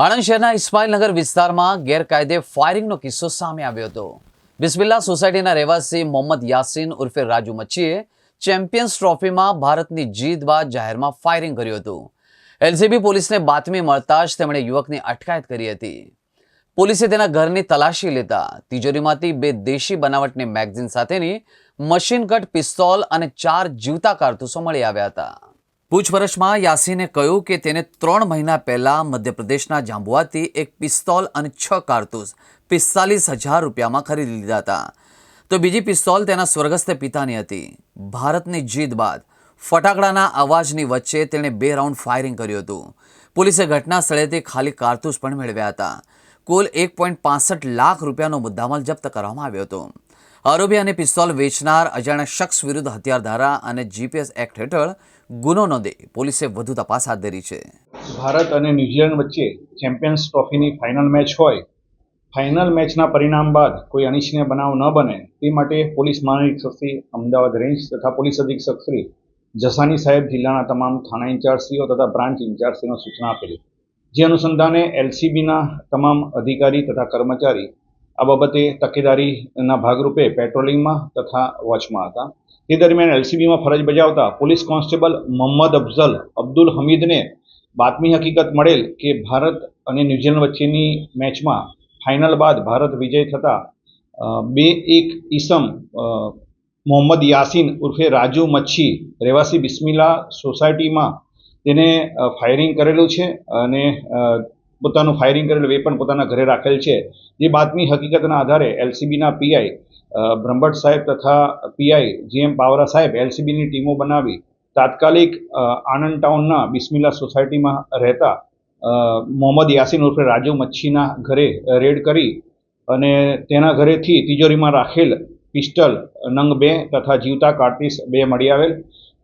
આણંદ શહેરના ઇસ્માઇલનગર વિસ્તારમાં ગેરકાયદે ફાયરિંગનો કિસ્સો સામે આવ્યો હતો. બિસ્મિલ્લા સોસાયટીના રહેવાસી મોહમ્મદ યાસીન ઉર્ફે રાજુ મચ્છીએ ચેમ્પિયન્સ ટ્રોફીમાં ભારતની જીત બાદ જાહેરમાં ફાયરિંગ કર્યું હતું. એલસીબી પોલીસને બાતમી મળતા જ તેમણે યુવકની અટકાયત કરી હતી. પોલીસે તેના ઘરની તલાશી લેતા તિજોરીમાંથી બે દેશી બનાવટની મેગઝીન સાથેની મશીન કટ પિસ્તોલ અને ચાર જીવતા કારતૂસો મળી આવ્યા હતા. પૂછપરછમાં યાસીને કહ્યું કે તેને ત્રણ મહિના પહેલાં મધ્યપ્રદેશના જાંબુઆથી એક પિસ્તોલ અને છ કારતૂસ પિસ્તાલીસ હજાર રૂપિયામાં ખરીદી લીધા હતા. તો બીજી પિસ્તોલ તેના સ્વર્ગસ્થ પિતાની હતી. ભારતની જીત બાદ ફટાકડાના અવાજની વચ્ચે તેણે બે રાઉન્ડ ફાયરિંગ કર્યું હતું. પોલીસે ઘટના સ્થળેથી ખાલી કારતૂસ પણ મેળવ્યા હતા. કુલ એક પોઈન્ટ પાસઠ લાખ રૂપિયાનો મુદ્દામાલ જપ્ત કરવામાં આવ્યો હતો. આરોપી અને પિસ્તોલ વેચનાર અજાણ્યા શખ્સ વિરુદ્ધ હથિયાર ધારા અને જીપીએસ એક્ટ હેઠળ ગુનો નોંધી પોલીસે વધુ તપાસ હાથ ધરી છે. ભારત અને ન્યૂઝીલેન્ડ વચ્ચે ચેમ્પિયન્સ ટ્રોફીની ફાઇનલ મેચ હોય, ફાઇનલ મેચના પરિણામ બાદ કોઈ અનિચ્છનીય બનાવ ન બને તે માટે પોલીસ મહાનિરીક્ષક શ્રી અમદાવાદ રેન્જ તથા પોલીસ અધિક્ષક શ્રી જસાની સાહેબ જિલ્લાના તમામ થાણા ઇન્ચાર્જશ્રીઓ તથા બ્રાન્ચ ઇન્ચાર્જશ્રીનો સૂચના આપેલી. જે અનુસંધાને એલસીબીના તમામ અધિકારી તથા કર્મચારી આ બાબતે તકેદારીના ભાગરૂપે પેટ્રોલિંગમાં તથા વોચમાં હતા. તે દરમિયાન એલસીબીમાં ફરજ બજાવતા પોલીસ કોન્સ્ટેબલ મોહમ્મદ અફઝલ અબ્દુલ હમીદને બાતમી હકીકત મળેલ કે ભારત અને ન્યૂઝીલેન્ડ વચ્ચેની મેચમાં ફાઇનલ બાદ ભારત વિજય થતાં બે એક ઈસમ મોહમ્મદ યાસીન ઉર્ફે રાજુ મચ્છી રહેવાસી બિસ્મિલા સોસાયટીમાં તેને ફાયરિંગ કરેલું છે અને પોતાનું ફાયરિંગ કરેલું વેપન પોતાના ઘરે રાખેલ છે. જે બાતમી હકીકતના આધારે એલસીબીના પીઆઈ બ્રહ્મભટ્ટ સાહેબ તથા પીઆઈ જીએમ પાવરા સાહેબ એલસીબીની ટીમો બનાવી તાત્કાલિક આણંદ ટાઉનના બિસ્મિલ્લા સોસાયટીમાં રહેતા મોહમ્મદ યાસીન ઉર્ફે રાજુ મચ્છીના ઘરે રેડ કરી અને તેના ઘરેથી તિજોરીમાં રાખેલ પિસ્ટલ નંગ બે તથા જીવતા કાર્ટિસ બે મળી આવેલ.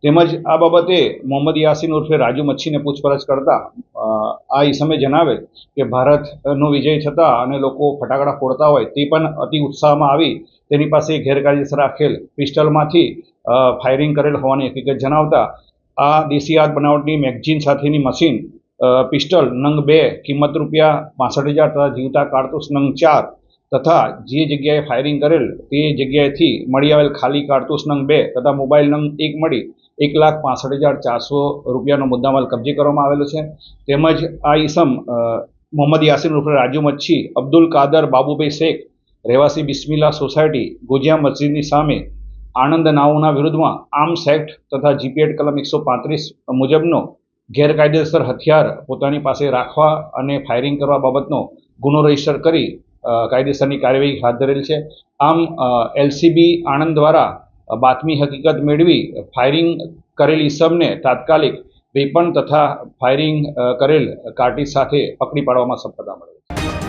તેમજ આ બાબતે મોહમ્મદ યાસીન ઉર્ફે રાજુ મચ્છીને પૂછપરછ કરતા આ ઈસમે જણાવેલ કે ભારતનો વિજય થતાં અને લોકો ફટાકડા ફોડતા હોય તે પણ અતિ ઉત્સાહમાં આવી તેની પાસે ગેરકાયદેસર રાખેલ પિસ્ટલમાંથી ફાયરિંગ કરેલ હોવાની હકીકત જણાવતા, આ દેશી હાથ બનાવટની મેગઝીન સાથેની મશીન પિસ્ટલ નંગ બે, કિંમત રૂપિયા પાસઠ હજાર તથા જીવતા કારતૂસ નંગ ચાર તથા જે જગ્યાએ ફાયરિંગ કરેલ તે જગ્યાએથી મળી આવેલ ખાલી કારતૂસ નંગ બે તથા મોબાઈલ નંગ એક મળી એક લાખ પાસઠ હજાર ચારસો રૂપિયાનો મુદ્દામાલ કબજે કરવામાં આવેલો છે. તેમજ આ ઈસમ મોહમ્મદ યાસીન ઉર્ફે રાજુ મચ્છી, અબ્દુલ કાદર, બાબુભાઈ શેખ, રહેવાસી બિસ્મિલ્લા સોસાયટી, ગોજિયા મસ્જિદની સામે આણંદ નાઓના વિરુદ્ધમાં આર્મ્સ એક્ટ તથા જીપીએડ કલમ એકસો પાંત્રીસ મુજબનો ગેરકાયદેસર હથિયાર પોતાની પાસે રાખવા અને ફાયરિંગ કરવા બાબતનો ગુનો રજિસ્ટર કરી કાયદેસરની કાર્યવાહી હાથ ધરેલ છે. આમ એલસીબી આણંદ દ્વારા બાતમી હકીકત મેળવી, ફાયરિંગ કરેલી ઈસમને તાત્કાલિક વેપન તથા ફાયરિંગ કરેલ કાર્ટિસ સાથે પકડી પાડવામાં સફળતા મળે